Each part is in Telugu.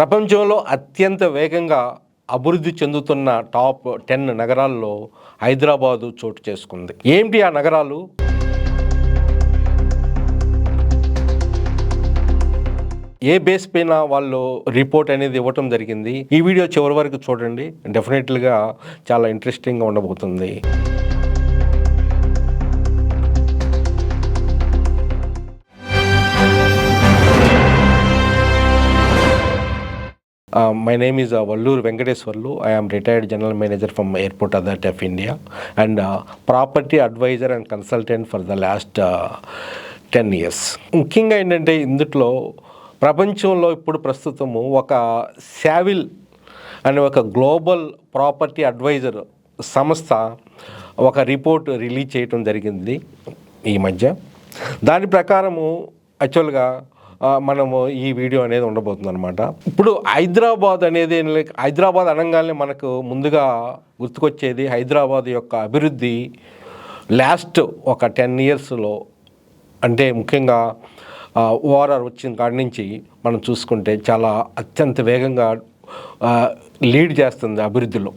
ప్రపంచంలో అత్యంత వేగంగా అభివృద్ధి చెందుతున్న టాప్ టెన్ నగరాల్లో హైదరాబాదు చోటు చేసుకుంది. ఏంటి ఆ నగరాలు? ఏ బేస్ పైన వాళ్ళు రిపోర్ట్ అనేది ఇవ్వటం జరిగింది? ఈ వీడియో చివరి వరకు చూడండి. డెఫినెట్లీగా చాలా ఇంట్రెస్టింగ్గా ఉండబోతుంది. My name is Valluru Venkateswarlu I am retired general manager from airport authority of India and property advisor and consultant for the last ten years ముఖ్యంగా ఏంటంటే ఇందుట్లో ప్రపంచంలో ఇప్పుడు ప్రస్తుతము ఒక శావిల్ అనే ఒక గ్లోబల్ ప్రాపర్టీ అడ్వైజర్ సంస్థ ఒక రిపోర్ట్ రిలీజ్ చేయటం జరిగింది ఈ మధ్య. దాని ప్రకారము యాక్చువల్గా మనము ఈ వీడియో అనేది ఉండబోతుంది అనమాట ఇప్పుడు హైదరాబాద్ అనేది హైదరాబాద్ అనగానే మనకు ముందుగా గుర్తుకొచ్చేది హైదరాబాద్ యొక్క అభివృద్ధి లాస్ట్ ఒక టెన్ ఇయర్స్లో అంటే ముఖ్యంగా ఓఆర్ఆర్ వచ్చిన కాడి నుంచి మనం చూసుకుంటే చాలా అత్యంత వేగంగా లీడ్ చేస్తుంది అభివృద్ధిలో.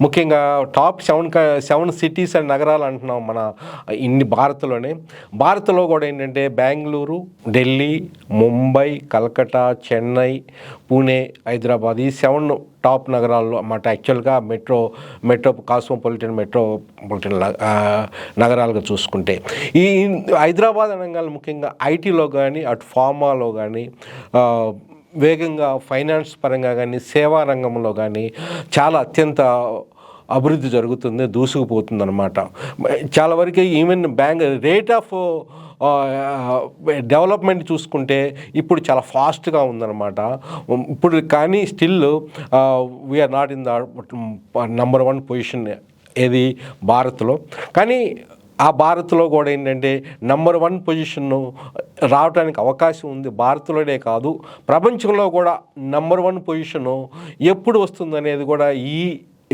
ముఖ్యంగా టాప్ సెవెన్ క- సెవెన్ సిటీస్ అండ్ నగరాలు అంటున్నాం మన ఇన్ని భారత్లోనే. భారత్లో కూడా ఏంటంటే బెంగళూరు ఢిల్లీ ముంబై కలకటా చెన్నై పూణే హైదరాబాద్ ఈ సెవెన్ టాప్ నగరాల్లో అన్నమాట. యాక్చువల్గా మెట్రో మెట్రో కాస్మోపాలిటన్ మెట్రోపాలిటన్ నగరాలుగా చూసుకుంటే. ఈ హైదరాబాద్ అనగానే ముఖ్యంగా ఐటీలో కానీ అటు ఫార్మాలో కానీ వేగంగా ఫైనాన్స్ పరంగా కానీ సేవా రంగంలో కానీ చాలా అత్యంత అభివృద్ధి జరుగుతుంది దూసుకుపోతుంది అనమాట చాలా వరకు even bank rate of development చూసుకుంటే ఇప్పుడు చాలా ఫాస్ట్గా ఉందన్నమాట. ఇప్పుడు కానీ still we are not in the number one position ఏది భారత్లో. కానీ ఆ భారత్లో కూడా ఏంటంటే నంబర్ వన్ పొజిషన్ రావడానికి అవకాశం ఉంది. భారత్లోనే కాదు ప్రపంచంలో కూడా నంబర్ వన్ పొజిషను ఎప్పుడు వస్తుంది అనేది కూడా ఈ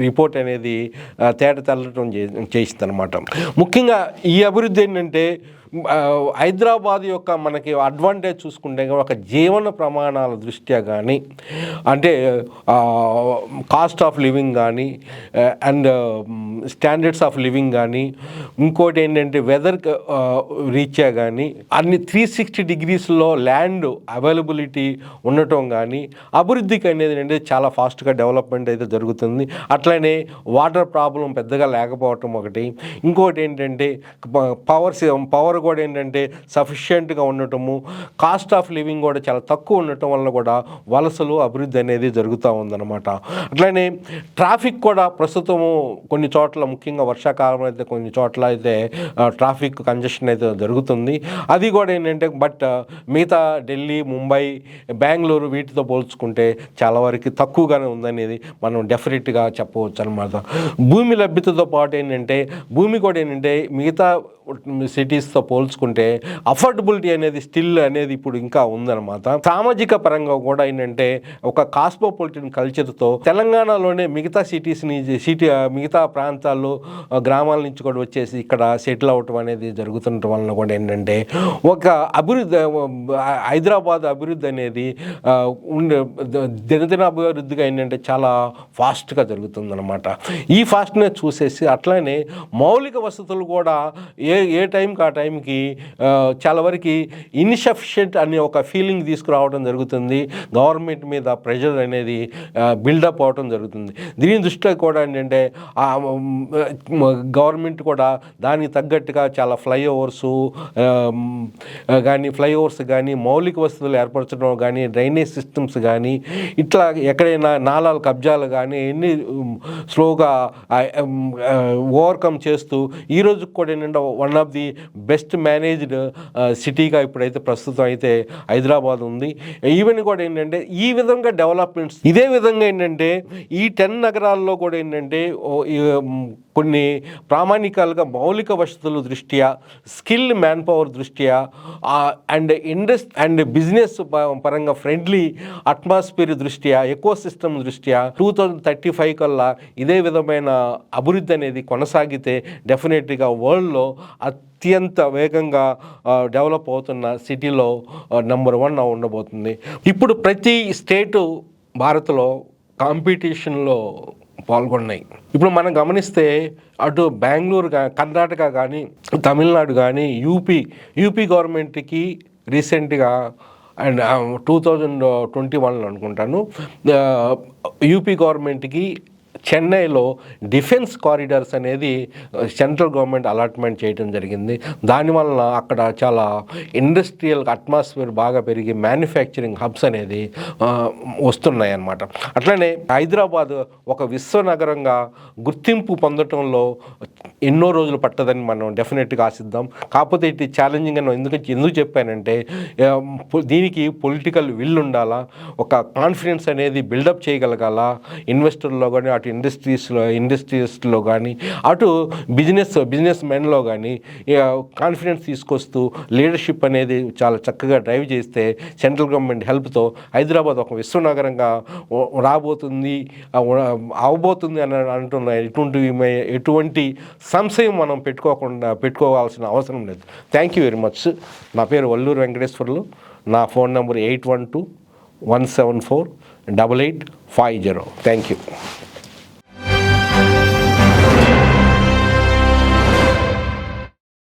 రిపోర్ట్ అనేది తేట తెల్లటం చేసింది అనమాట ముఖ్యంగా ఈ అభివృద్ధి ఏంటంటే హైదరాబాద్ యొక్క మనకి అడ్వాంటేజ్ చూసుకుంటే ఒక జీవన ప్రమాణాల దృష్ట్యా కానీ అంటే కాస్ట్ ఆఫ్ లివింగ్ కానీ అండ్ స్టాండర్డ్స్ ఆఫ్ లివింగ్ కానీ ఇంకోటి ఏంటంటే వెదర్ రీత్యా కానీ అన్ని త్రీ సిక్స్టీ డిగ్రీస్లో ల్యాండ్ అవైలబిలిటీ ఉండటం కానీ అభివృద్ధికి అనేది ఏంటంటే చాలా ఫాస్ట్గా డెవలప్మెంట్ అయితే జరుగుతుంది. అట్లనే వాటర్ ప్రాబ్లం పెద్దగా లేకపోవటం ఒకటి. ఇంకోటి ఏంటంటే పవర్ పవర్ కూడా ఏంటంటే సఫిషియెంట్గా ఉండటము కాస్ట్ ఆఫ్ లివింగ్ కూడా చాలా తక్కువ ఉండటం వల్ల కూడా వలసలు అభివృద్ధి అనేది జరుగుతూ ఉందన్నమాట. అట్లనే ట్రాఫిక్ కూడా ప్రస్తుతము కొన్ని చోట్ల ముఖ్యంగా వర్షాకాలం అయితే కొన్ని చోట్ల అయితే ట్రాఫిక్ కంజెషన్ అయితే జరుగుతుంది. అది కూడా ఏంటంటే బట్ మిగతా ఢిల్లీ ముంబై బెంగళూరు వీటితో పోల్చుకుంటే చాలా వరకు తక్కువగానే ఉందనేది మనం డెఫినెట్గా చెప్పవచ్చు అనమాట భూమి లభ్యతతో పాటు ఏంటంటే భూమి కూడా ఏంటంటే మిగతా సిటీస్తో పోల్చుకుంటే అఫోర్డబిలిటీ అనేది స్టిల్ అనేది ఇప్పుడు ఇంకా ఉందన్నమాట. సామాజిక పరంగా కూడా ఏంటంటే ఒక కాస్మోపాలిటన్ కల్చర్తో తెలంగాణలోనే మిగతా సిటీస్ని సిటీ మిగతా ప్రాంతాల్లో గ్రామాల నుంచి కూడా వచ్చేసి ఇక్కడ సెటిల్ అవటం అనేది జరుగుతుండటం వలన కూడా ఏంటంటే ఒక అభివృద్ధి హైదరాబాద్ అభివృద్ధి అనేది ఉండే దినదిన అభివృద్ధిగా ఏంటంటే చాలా ఫాస్ట్గా జరుగుతుందన్నమాట. ఈ ఫాస్ట్నెస్ చూసేసి అట్లానే మౌలిక వసతులు కూడా ఏ ఏ టైంకి ఆ టైం టైంకి చాలా వరకు ఇన్సఫిషియంట్ అనే ఒక ఫీలింగ్ తీసుకురావడం జరుగుతుంది. గవర్నమెంట్ మీద ప్రెషర్ అనేది బిల్డప్ అవడం జరుగుతుంది. దీని దృష్టిలో కూడా ఏంటంటే గవర్నమెంట్ కూడా దానికి తగ్గట్టుగా చాలా ఫ్లైఓవర్స్ కానీ ఫ్లైఓవర్స్ కానీ మౌలిక వసతులు ఏర్పరచడం కానీ డ్రైనేజ్ సిస్టమ్స్ కానీ ఇట్లా ఎక్కడైనా నాలాలు కబ్జాలు కానీ ఎన్ని స్లోగా ఓవర్కమ్ చేస్తూ ఈ రోజు కూడా ఏంటంటే one of the best managed సిటీగా ఇప్పుడైతే ప్రస్తుతం అయితే హైదరాబాద్ ఉంది. ఈవెన్ కూడా ఏంటంటే ఈ విధంగా డెవలప్మెంట్స్ ఇదే విధంగా ఏంటంటే ఈ టెన్ నగరాల్లో కూడా ఏంటంటే కొన్ని ప్రామాణికాలుగా మౌలిక వసతుల దృష్ట్యా స్కిల్ మ్యాన్ పవర్ దృష్ట్యా అండ్ ఇండస్ట్ అండ్ బిజినెస్ పరంగా ఫ్రెండ్లీ అట్మాస్ఫియర్ దృష్ట్యా ఎకో సిస్టమ్ దృష్ట్యా టూ థౌజండ్ థర్టీ ఫైవ్ కల్లా ఇదే విధమైన అభివృద్ధి అనేది కొనసాగితే డెఫినెట్గా వరల్డ్లో అత్యంత వేగంగా డెవలప్ అవుతున్న సిటీలో నెంబర్ వన్ ఉండబోతుంది. ఇప్పుడు ప్రతి స్టేటు భారత్లో కాంపిటీషన్లో పాల్గొన్నాయి. ఇప్పుడు మనం గమనిస్తే అటు బెంగళూరు కర్ణాటక కానీ తమిళనాడు కానీ యూపీ యూపీ గవర్నమెంట్కి రీసెంట్గా and two thousand twenty one అనుకుంటాను యూపీ గవర్నమెంట్కి చెన్నైలో డిఫెన్స్ కారిడార్స్ అనేది సెంట్రల్ గవర్నమెంట్ అలాట్మెంట్ చేయడం జరిగింది. దానివల్ల అక్కడ చాలా ఇండస్ట్రియల్ అట్మాస్ఫియర్ బాగా పెరిగి మ్యానుఫ్యాక్చరింగ్ హబ్స్ అనేది వస్తున్నాయి అన్నమాట అట్లనే హైదరాబాద్ ఒక విశ్వనగరంగా గుర్తింపు పొందటంలో ఎన్నో రోజులు పట్టదని మనం డెఫినెట్గా ఆశిద్దాం. కాకపోతే ఇది ఛాలెంజింగ్ అని ఎందుకు ఎందుకు చెప్పానంటే దీనికి పొలిటికల్ విల్ ఉండాలా? ఒక కాన్ఫిడెన్స్ అనేది బిల్డప్ చేయగలగాల? ఇన్వెస్టర్లో కానీ అటు ఇండస్ట్రీస్లో ఇండస్ట్రీస్లో కానీ అటు బిజినెస్ బిజినెస్ మెన్లో కానీ కాన్ఫిడెన్స్ తీసుకొస్తూ లీడర్షిప్ అనేది చాలా చక్కగా డ్రైవ్ చేస్తే సెంట్రల్ గవర్నమెంట్ హెల్ప్తో హైదరాబాద్ ఒక విశ్వనగరంగా రాబోతుంది. అవబోతుంది అని అంటున్న ఎటువంటి ఎటువంటి సంశయం మనం పెట్టుకోకుండా పెట్టుకోవాల్సిన అవసరం లేదు. థ్యాంక్ యూ వెరీ మచ్ నా పేరు వల్లూరు వెంకటేశ్వర్లు. నా phone number eight one two one seven four double eight five zero. Thank you